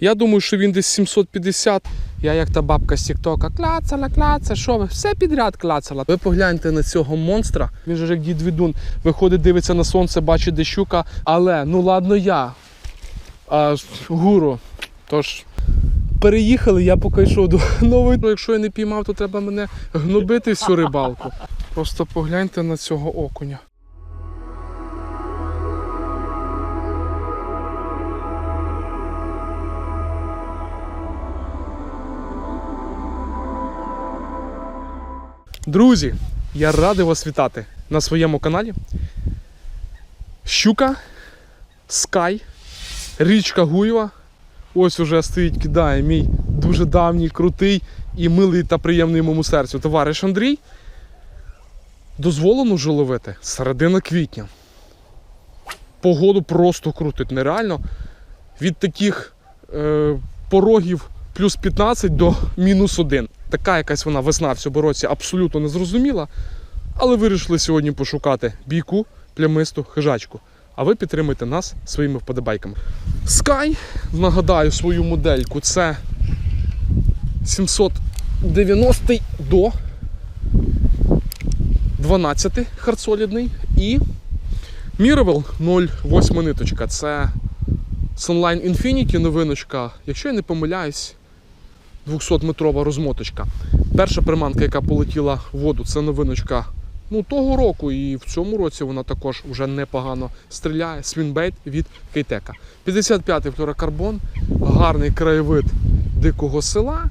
Я думаю, що він десь 750. Я як та бабка з Тіктока кляцала, кляцала, що ви, все підряд кляцала. Ви погляньте на цього монстра. Він же як дід Відун виходить, дивиться на сонце, бачить де щука. Але ну ладно я. А гуру. Тож. Переїхали, я поки йшов до нової. Ну, якщо я не піймав, то треба мене гнобити всю рибалку. Просто погляньте на цього окуня. Друзі, я радий вас вітати на своєму каналі. Щука, Скай, річка Гуєва. Ось уже стоїть, кидає мій дуже давній, крутий і милий та приємний моєму серцю товариш Андрій. Дозволено вже ловити середина квітня. Погоду просто крутить нереально. Від таких е, порогів плюс 15 до мінус 1. Така якась вона весна в цьому році абсолютно незрозуміла. Але вирішили сьогодні пошукати бійку, плямисту, хижачку. А ви підтримуйте нас своїми вподобайками. Sky, нагадаю свою модельку, це 790 до 12 хардсолідний і Miravel 0,8 ниточка. Це Sunline Infinity новиночка. Якщо я не помиляюсь, 200-метрова розмоточка. Перша приманка, яка полетіла в воду, це новиночка ну, того року. І в цьому році вона також вже непогано стріляє. Свінбейт від Кейтека. 55-й флюрокарбон, гарний краєвид дикого села.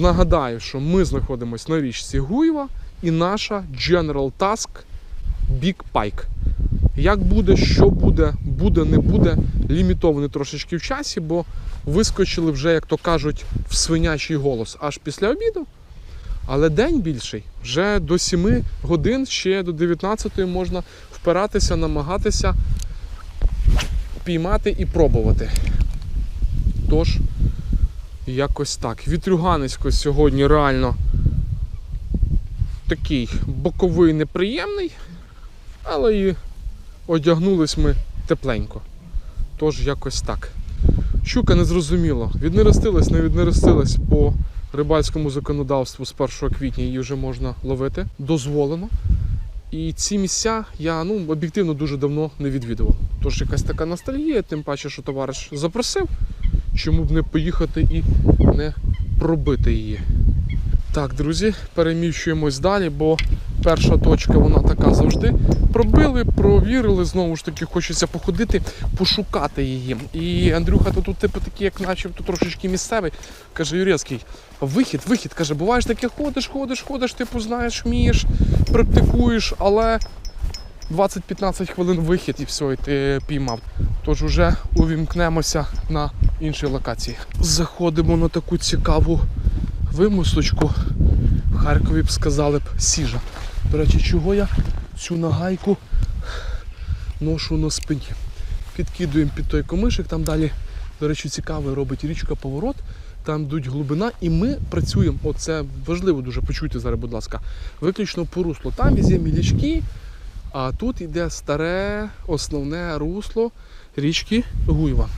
Нагадаю, що ми знаходимося на річці Гуєва і наша General Task Big Pike. Як буде, що буде, буде, не буде, лімітований трошечки в часі, бо вискочили вже, як то кажуть, в свинячий голос аж після обіду. Але день більший. Вже до 7 годин, ще до 19 можна впиратися, намагатися піймати і пробувати. Тож, якось так. Вітрюганисько сьогодні реально такий боковий неприємний, але і одягнулись ми тепленько. Тож якось так. Щука не зрозуміло. Віднерестилась, не віднерестилась по рибальському законодавству з 1 квітня її вже можна ловити. Дозволено. І ці місця я ну, об'єктивно дуже давно не відвідував. Тож якась така ностальгія, тим паче, що товариш запросив, чому б не поїхати і не пробити її. Так, друзі, переміщуємось далі, бо перша точка вона така завжди. Пробили, провірили, знову ж таки, хочеться походити, пошукати її. І Андрюха, то тут типу такий, як начебто трошечки місцевий, каже Юрецький, вихід, вихід, каже, буваєш таке, ходиш, ходиш, ходиш, типу, знаєш, вмієш, практикуєш, але 20-15 хвилин вихід і все, і ти піймав. Тож вже увімкнемося на іншій локації. Заходимо на таку цікаву вимосточку. В Харкові б сказали б сіжа. До речі, чого я цю нагайку ношу на спині. Підкидуємо під той комишик, там далі, до речі, цікавий робить річка поворот, там йдуть глибина, і ми працюємо. Оце важливо дуже почуйте зараз, будь ласка, виключно по руслу. Там візє мілячки, а тут йде старе основне русло річки Гуйва.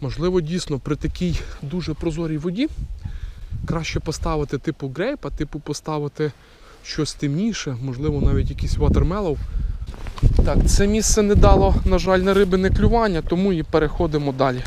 Можливо, дійсно при такій дуже прозорій воді краще поставити типу грейп, а типу поставити щось темніше, можливо, навіть якийсь ватермелов. Так, це місце не дало, на жаль, на риби не клювання, тому і переходимо далі.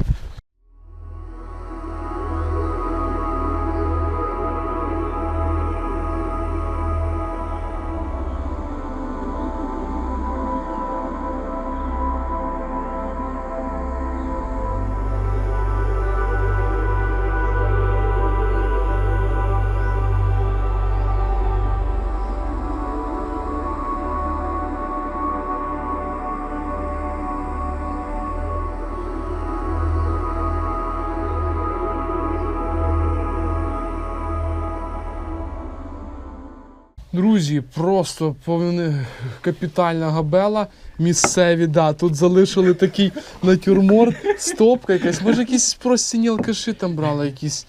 Друзі, просто повне капітальна габела. Місцеві, да, тут залишили такий натюрморт, стопка якась. Може, якісь прості алкаші там брали, якісь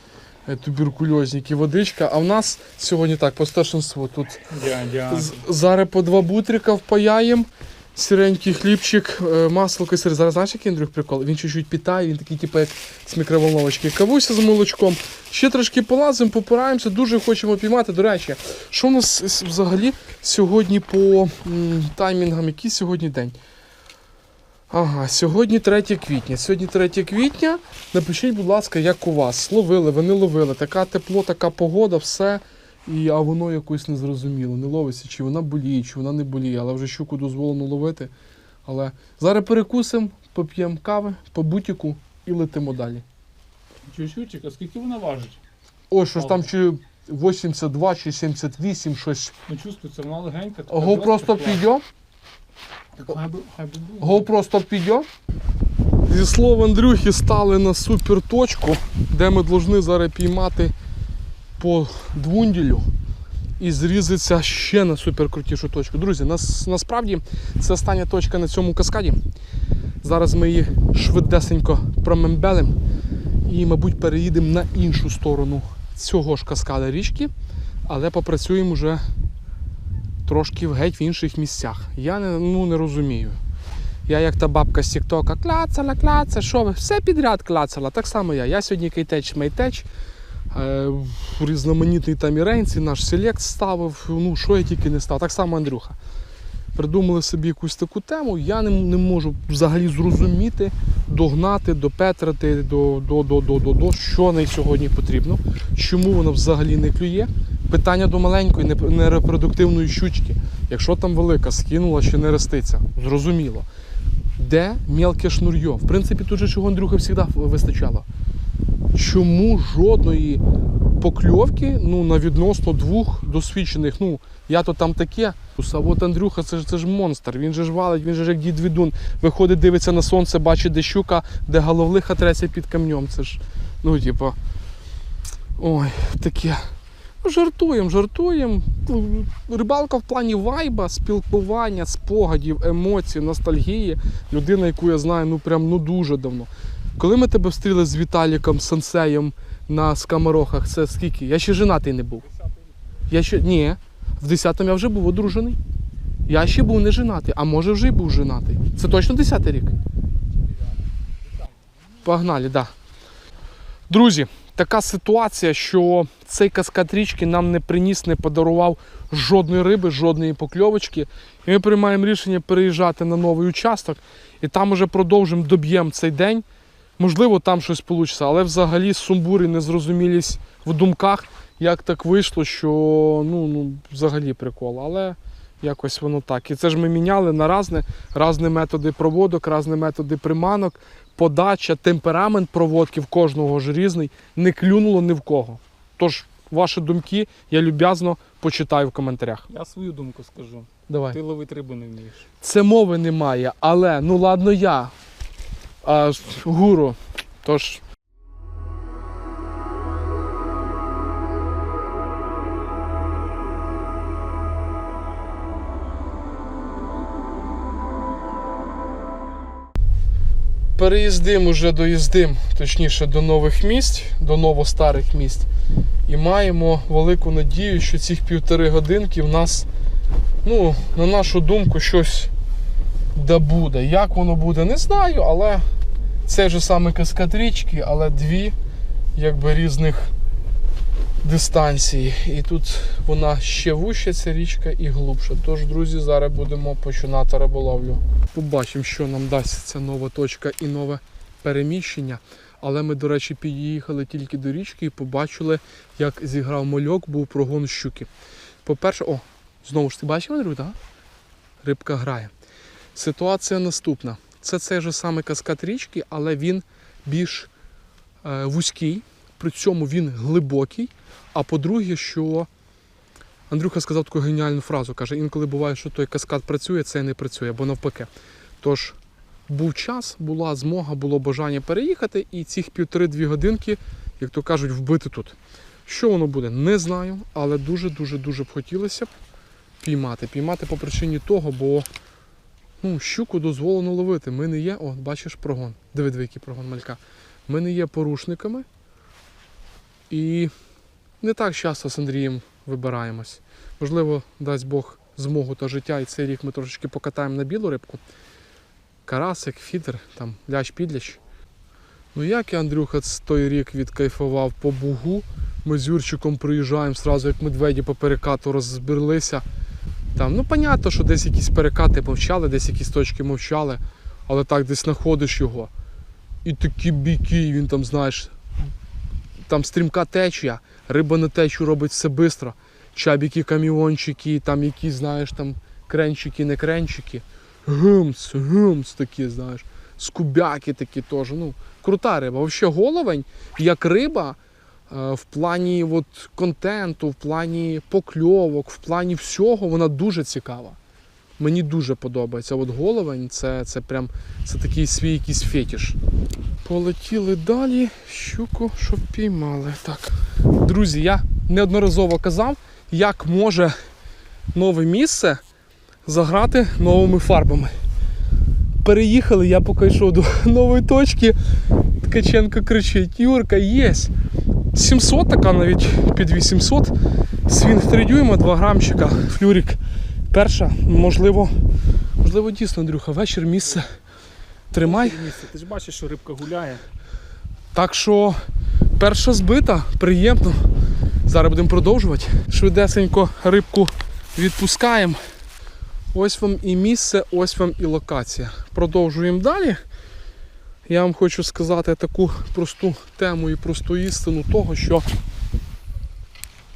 е, туберкульозники, водичка. А в нас сьогодні так, по старшинству тут yeah, yeah. зараз по два бутрика впаяємо Сіренький хлібчик, е, масло, кисир. Зараз знаєш, який Андрюх прикол? Він чуть-чуть питає, він такий, типу, як з мікроволновочки. Кавуся з молочком. Ще трошки полазимо, попираємося, дуже хочемо піймати. До речі, що в нас взагалі сьогодні по таймінгам? Який сьогодні день? Ага, сьогодні 3 квітня. Сьогодні 3 квітня. Напишіть, будь ласка, як у вас. Ловили, ви не ловили. Така тепло, така погода, все. І, а воно якось незрозуміло. Не ловиться, чи вона боліє, чи вона не боліє, але вже щуку дозволено ловити. Але зараз перекусимо, поп'ємо кави, по бутіку і летимо далі. Юрчик, а скільки вона важить? О, щось там чи 82 чи 78, щось. Ну чувствується, вона легенька. Го просто було. Го просто піде. Зі слов Андрюхи стали на супер точку, де ми повинні зараз піймати по двунділю і зрізатися ще на суперкрутішу точку. Друзі, нас, насправді це остання точка на цьому каскаді. Зараз ми її швидесенько промембелимо і, мабуть, переїдемо на іншу сторону цього ж каскада річки, але попрацюємо вже трошки в геть в інших місцях. Я не, ну, не розумію. Я як та бабка з Тіктока кляцала, кляцала, що ви, все підряд кляцала. Так само я. Я сьогодні кейтеч мейтеч. В різноманітний там і рейнці, наш селект ставив, ну що я тільки не став. Так само Андрюха. Придумали собі якусь таку тему, я не, не можу взагалі зрозуміти, догнати, допетрити, до, до, до, до, до, до, що неї сьогодні потрібно, чому воно взагалі не клює. Питання до маленької нерепродуктивної щучки. Якщо там велика, скинула чи не реститься, зрозуміло. Де мелке шнур'йо? В принципі, тут же чого Андрюха завжди вистачало. Чому жодної покльовки ну, на відносно двох досвідчених? Ну, я то там таке. А Андрюха, це ж це ж монстр. Він же ж валить, він же ж як дід відун. Виходить, дивиться на сонце, бачить, де щука, де головлиха треться під камнем. Це ж, ну, типа. Ой, таке. Ну, Жартуємо, жартуємо. Ну, Рибалка в плані вайба, спілкування, спогадів, емоцій, ностальгії. Людина, яку я знаю, ну прям ну дуже давно. Коли ми тебе встріли з Віталіком, сенсеєм на скаморохах, це скільки? Я ще женатий не був. Я ще. Ні. В 10-му я вже був одружений. Я ще був не женатий, а може вже й був женатий. Це точно 10-й рік? Погнали, так. Да. Друзі, така ситуація, що цей каскад річки нам не приніс, не подарував жодної риби, жодної покльовочки. І ми приймаємо рішення переїжджати на новий участок і там уже продовжимо доб'ємо цей день. Можливо, там щось вийде, але взагалі сумбур і незрозумілість в думках, як так вийшло, що ну, ну взагалі прикол. Але якось воно так. І це ж ми міняли на різне, різні методи проводок, різні методи приманок, подача, темперамент проводки в кожного ж різний. Не клюнуло ні в кого. Тож, ваші думки я люб'язно почитаю в коментарях. Я свою думку скажу. Давай. Ти ловити рибу не вмієш. Це мови немає, але ну ладно я. А, гуру. Тож. Переїздим уже доїздим, точніше до нових місць, до новостарих місць. І маємо велику надію, що цих півтори годинки в нас ну, на нашу думку, щось да буде. Як воно буде, не знаю, але це ж саме каскад річки, але дві якби різних дистанції. І тут вона ще вуща, ця річка, і глубша. Тож, друзі, зараз будемо починати риболовлю. Побачимо, що нам дасть ця нова точка і нове переміщення. Але ми, до речі, під'їхали тільки до річки і побачили, як зіграв мальок, був прогон щуки. По-перше, о, знову ж ти бачив, Андрю, так? Рибка грає. Ситуація наступна. Це цей же самий каскад річки, але він більш е, вузький, при цьому він глибокий. А по-друге, що Андрюха сказав таку геніальну фразу, каже, інколи буває, що той каскад працює, цей не працює, або навпаки. Тож був час, була змога, було бажання переїхати, і цих півтори-дві годинки, як то кажуть, вбити тут. Що воно буде, не знаю, але дуже-дуже дуже б хотілося б піймати. Піймати по причині того, бо ну, щуку дозволено ловити. Ми не є, о, бачиш прогон. Диви, диви, який прогон малька. Ми не є порушниками і не так часто з Андрієм вибираємось. Можливо, дасть Бог, змогу та життя, і цей рік ми трошечки покатаємо на білу рибку. Карасик, фідер, там лящ підлящ. Ну як я, Андрюха, той рік відкайфував по бугу. Ми з Юрчиком приїжджаємо зразу, як медведі по перекату розбірлися. Там, ну, понятно, що десь якісь перекати мовчали, десь якісь точки мовчали, але так десь знаходиш його. І такі бійки, він там, знаєш, там стрімка течія, риба на течію робить все швидко. Чабіки, каміончики, там якісь, знаєш, там кренчики, не кренчики. Гумс, гумс такі, знаєш. Скубяки такі теж. Ну, крута риба. Взагалі головень, як риба, в плані от, контенту, в плані покльовок, в плані всього, вона дуже цікава. Мені дуже подобається. От головень це, це прям це такий свій якийсь фетіш. Полетіли далі, щуку, щоб піймали. Так. Друзі, я неодноразово казав, як може нове місце заграти новими фарбами. Переїхали, я поки йшов до нової точки. Ткаченко кричить: Юрка, єсть! 700 така навіть під 800. Свінг 3 дюйма, 2 грамчика, флюрик. Перша, можливо, можливо, дійсно, Андрюха, вечір місце. Тримай. Місце. Ти ж бачиш, що рибка гуляє. Так що перша збита, приємно. Зараз будемо продовжувати. Швидесенько рибку відпускаємо. Ось вам і місце, ось вам і локація. Продовжуємо далі. Я вам хочу сказати таку просту тему і просту істину того, що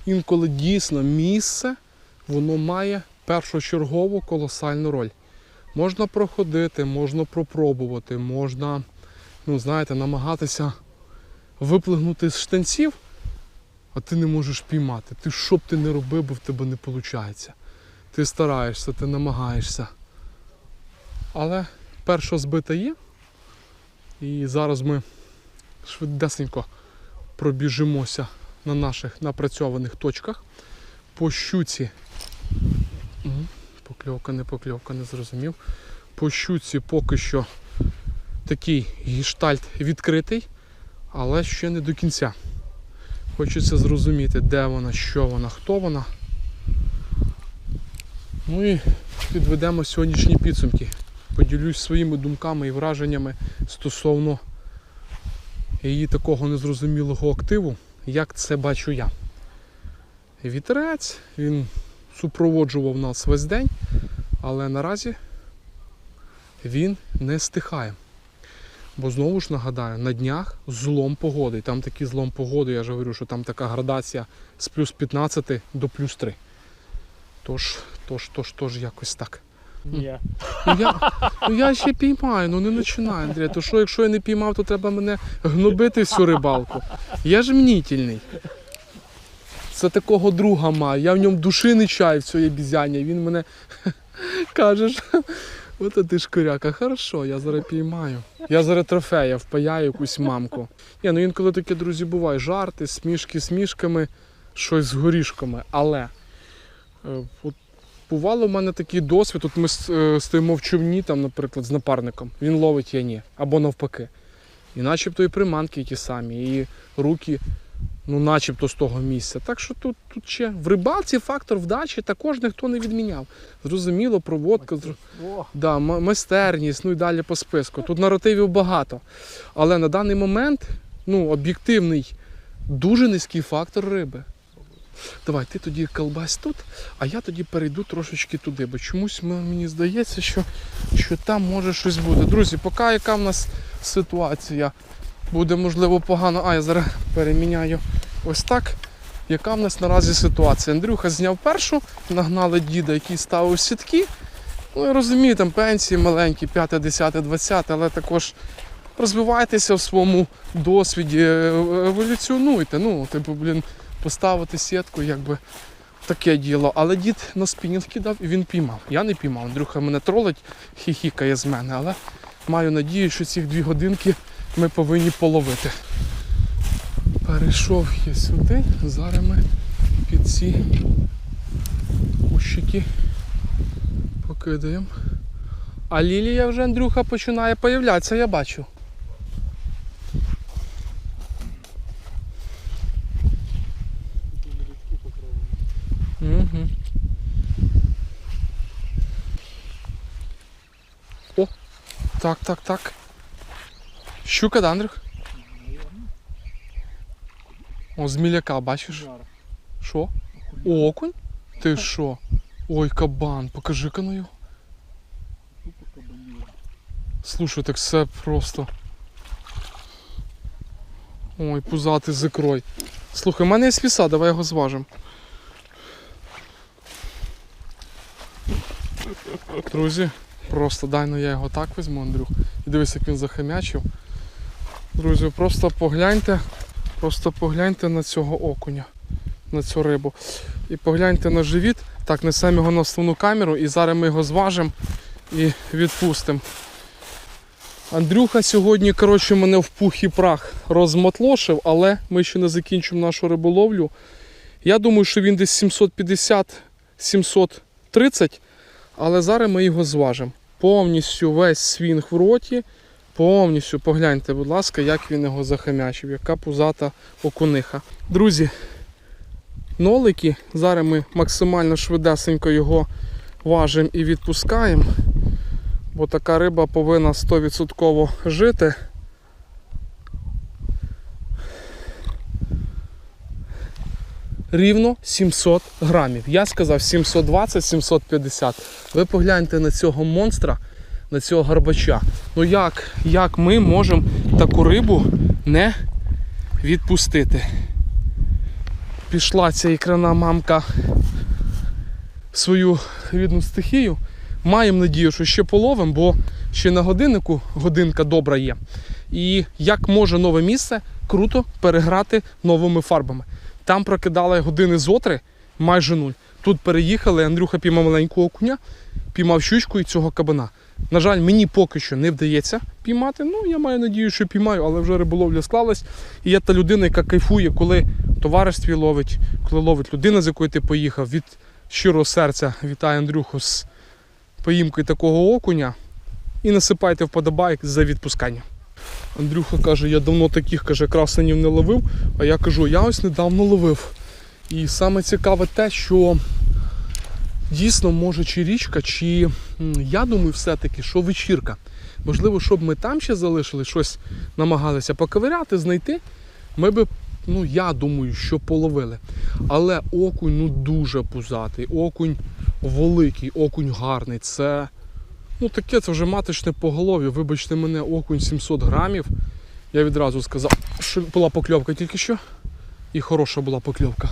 інколи дійсно місце воно має першочергову колосальну роль. Можна проходити, можна пропробувати, можна, ну знаєте, намагатися виплигнути з штанців, а ти не можеш піймати. Ти що б ти не робив, бо в тебе не виходить. Ти стараєшся, ти намагаєшся. Але перша збита є. І зараз ми швидесенько пробіжимося на наших напрацьованих точках. По щуці. Покльовка, не покльовка, не зрозумів. По щуці поки що такий гіштальт відкритий, але ще не до кінця. Хочеться зрозуміти, де вона, що вона, хто вона. Ну і підведемо сьогоднішні підсумки. Поділюсь своїми думками і враженнями стосовно її такого незрозумілого активу, як це бачу я. Вітерець, він супроводжував нас весь день, але наразі він не стихає. Бо знову ж нагадаю, на днях злом погоди. Там такий злом погоди, я ж говорю, що там така градація з плюс 15 до плюс 3. Тож, тож, тож, тож якось так. Ні. Ну я, ну я ще піймаю, ну не починай, Андрій. То що, якщо я не піймав, то треба мене гнобити всю рибалку. Я ж мнітельний. Це такого друга маю. Я в ньому душі не чаю в цій обізяні. Він мене каже, що от ти шкуряка, хорошо, я зараз піймаю. Я зараз трофея впаяю якусь мамку. Ні, ну інколи таке, друзі, буває. Жарти, смішки смішками, щось з горішками. Але е, от бувало в мене такий досвід. От ми е, стоїмо в човні, там, наприклад, з напарником. Він ловить, я ні. Або навпаки. І начебто і приманки ті самі, і руки, ну, начебто з того місця. Так що тут, тут ще в рибалці фактор вдачі також ніхто не відміняв. Зрозуміло, проводка, зр- О, да, майстерність, ну і далі по списку. Тут наративів багато. Але на даний момент ну, об'єктивний, дуже низький фактор риби. Давай, ти тоді колбась тут, а я тоді перейду трошечки туди, бо чомусь мені здається, що, що там може щось бути. Друзі, поки яка в нас ситуація буде, можливо, погано. А, я зараз переміняю ось так. Яка в нас наразі ситуація? Андрюха зняв першу, нагнали діда, який ставив сітки. Ну, я розумію, там пенсії маленькі, 5, 10, 20, але також розвивайтеся в своєму досвіді, е, еволюціонуйте. Ну, типу, блін, поставити сітку, якби таке діло. Але дід на спінінг кидав і він піймав. Я не піймав. Андрюха мене тролить, хіхікає з мене, але маю надію, що ці дві годинки ми повинні половити. Перейшов я сюди, зараз ми під ці кущики покидаємо. А лілія вже Андрюха починає появлятися, я бачу. Угу. О! Так, так, так. Щука, да, Андрюх? О, зміляка, бачиш? Що? Окунь? Ти що? Ой, кабан, покажи-ка на його. Слушай, так все просто. Ой, пузатий закрой. Слухай, в мене є свіса, давай його зважимо. Друзі, просто дай ну я його так візьму, Андрюх. І дивись, як він захамячив. Друзі, просто погляньте, просто погляньте на цього окуня, на цю рибу. І погляньте на живіт. Так, несемо його на основну камеру і зараз ми його зважимо і відпустимо. Андрюха сьогодні, коротше, мене в пух і прах розмотлошив, але ми ще не закінчимо нашу риболовлю. Я думаю, що він десь 750-730, але зараз ми його зважимо. Повністю весь свінг в роті. Повністю погляньте, будь ласка, як він його захамячив, яка пузата окуниха. Друзі, нолики. Зараз ми максимально швидесенько його важимо і відпускаємо. Бо така риба повинна 100% жити. Рівно 700 грамів. Я сказав 720-750. Ви погляньте на цього монстра, на цього гарбача. Ну як, як ми можемо таку рибу не відпустити? Пішла ця ікрана мамка в свою рідну стихію. Маємо надію, що ще половимо, бо ще на годиннику годинка добра є. І як може нове місце круто переграти новими фарбами. Там прокидали години зотри майже нуль. Тут переїхали, Андрюха піймав маленького окуня, піймав щучку і цього кабана. На жаль, мені поки що не вдається піймати. Ну, я маю надію, що піймаю, але вже риболовля склалась. І я та людина, яка кайфує, коли товаристві ловить, коли ловить людина, з якою ти поїхав. Від щирого серця вітаю Андрюху з поїмкою такого окуня. І насипайте вподобайк за відпускання. Андрюха каже, я давно таких каже, красенів не ловив, а я кажу, я ось недавно ловив. І саме цікаве те, що дійсно може чи річка, чи я думаю, все-таки, що вечірка. Можливо, щоб ми там ще залишили щось, намагалися поковиряти, знайти, ми би, ну я думаю, що половили. Але окунь ну дуже пузатий, окунь великий, окунь гарний. Це ну таке це вже маточне поголов'я. Вибачте мене, окунь 700 грамів. Я відразу сказав, що була покльовка тільки що. І хороша була покльовка.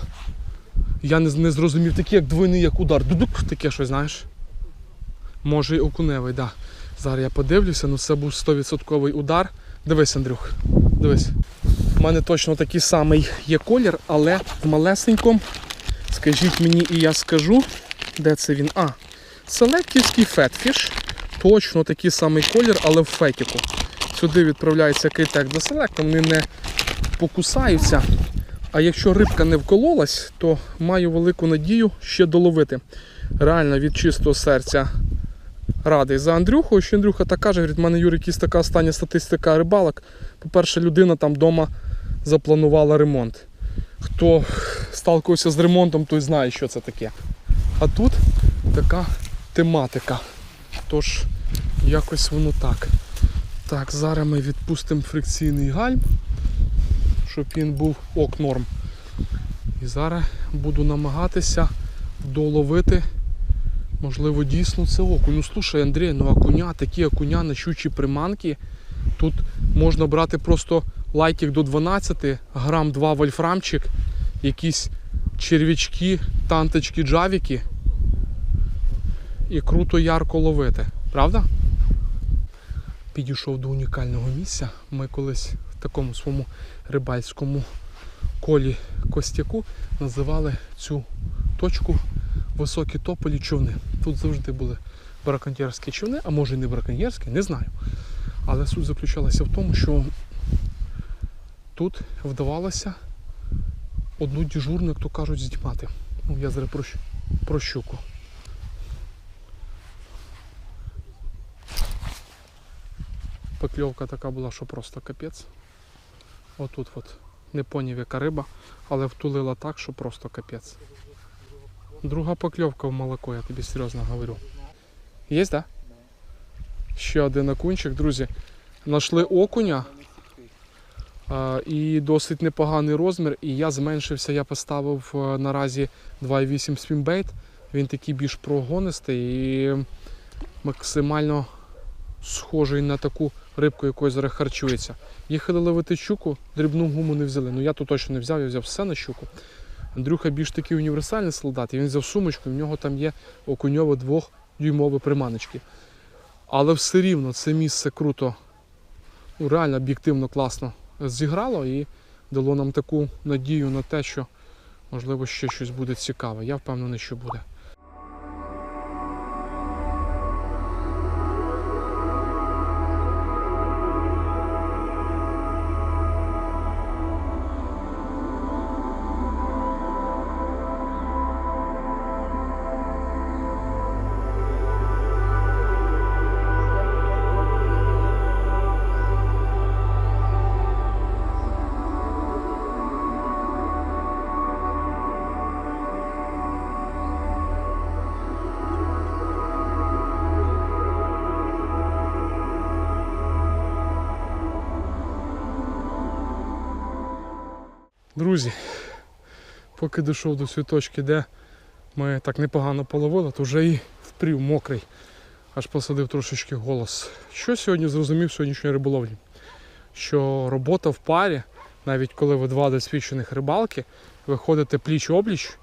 Я не, не зрозумів, такий як двойний, як удар. Дудук, таке щось, знаєш. Може і окуневий, так. Да. Зараз я подивлюся, ну це був 100% удар. Дивись, Андрюх, дивись. У мене точно такий самий є колір, але в малесенькому. Скажіть мені, і я скажу, де це він? А, селектівський фетфіш. Точно такий самий колір, але в фетіку. Сюди відправляється кейтек до селекта, вони не покусаються. А якщо рибка не вкололась, то маю велику надію ще доловити. Реально від чистого серця радий за Андрюху. Що Андрюха так каже, говорить, в мене Юрій якась така остання статистика рибалок. По-перше, людина там вдома запланувала ремонт. Хто сталкивався з ремонтом, той знає, що це таке. А тут така тематика. Тож, якось воно так. Так, зараз ми відпустимо фрикційний гальм, щоб він був ок норм. І зараз буду намагатися доловити, можливо, дійсно це окунь. Ну слушай, Андрій, ну окуня, такі окуня на щучі приманки. Тут можна брати просто лайків до 12, грам 2 вольфрамчик, якісь черв'ячки, танточки, джавіки. І круто ярко ловити. Правда? Підійшов до унікального місця. Ми колись в такому своєму рибальському колі Костяку називали цю точку високі тополі човни. Тут завжди були браконьєрські човни, а може і не браконьєрські, не знаю. Але суть заключалася в тому, що тут вдавалося одну дежурну, як то кажуть, здіймати. Ну, я зараз про, щ- про щуку. Покльовка така була, що просто капець. Отут от не поняв, яка риба, але втулила так, що просто капець. Друга покльовка в молоко, я тобі серйозно говорю. Є, так? Ще один окунчик, друзі. Нашли окуня. І досить непоганий розмір. І я зменшився, я поставив е, наразі 2,8 спінбейт. Він такий більш прогонистий і максимально схожий на таку рибку, якою зараз харчується. Їхали ловити щуку, дрібну гуму не взяли. Ну я то точно не взяв, я взяв все на щуку. Андрюха більш такий універсальний солдат, і він взяв сумочку, і в нього там є окуньове двохдюймові приманочки. Але все рівно це місце круто, ну, реально об'єктивно класно зіграло і дало нам таку надію на те, що можливо ще щось буде цікаве. Я впевнений, що буде. Друзі, поки дійшов до цієї точки, де ми так непогано половили, то вже і впрів мокрий. Аж посадив трошечки голос. Що сьогодні зрозумів сьогоднішньої риболовлі? Що робота в парі, навіть коли ви два досвідчених рибалки, ви ходите пліч-обліч,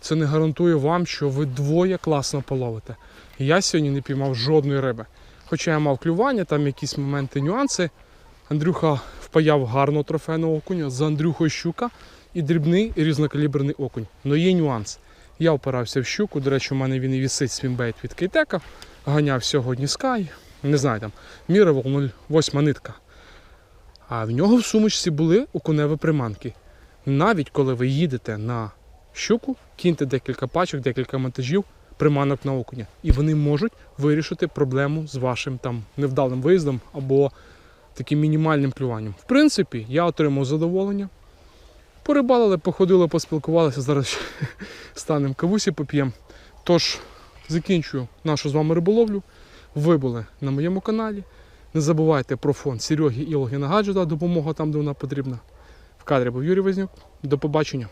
це не гарантує вам, що ви двоє класно половите. Я сьогодні не піймав жодної риби. Хоча я мав клювання, там якісь моменти, нюанси. Андрюха впаяв гарного трофейного окуня, за Андрюхою щука і дрібний різнокаліберний окунь. Но є нюанс. Я опирався в щуку, до речі, у мене він і вісить свімбейт від кейтека. Ганяв сьогодні Sky, не знаю там, мірував 0,8 нитка. А в нього в сумочці були окуневі приманки. Навіть коли ви їдете на щуку, киньте декілька пачок, декілька монтажів, приманок на окуня. І вони можуть вирішити проблему з вашим там невдалим виїздом або таким мінімальним клюванням. В принципі, я отримав задоволення. Порибалили, походили, поспілкувалися. Зараз станемо кавусі поп'ємо. Тож, закінчую нашу з вами риболовлю. Ви були на моєму каналі. Не забувайте про фонд Сереги і Олги Гаджета, допомога там, де вона потрібна. В кадрі був Юрій Вознюк. До побачення.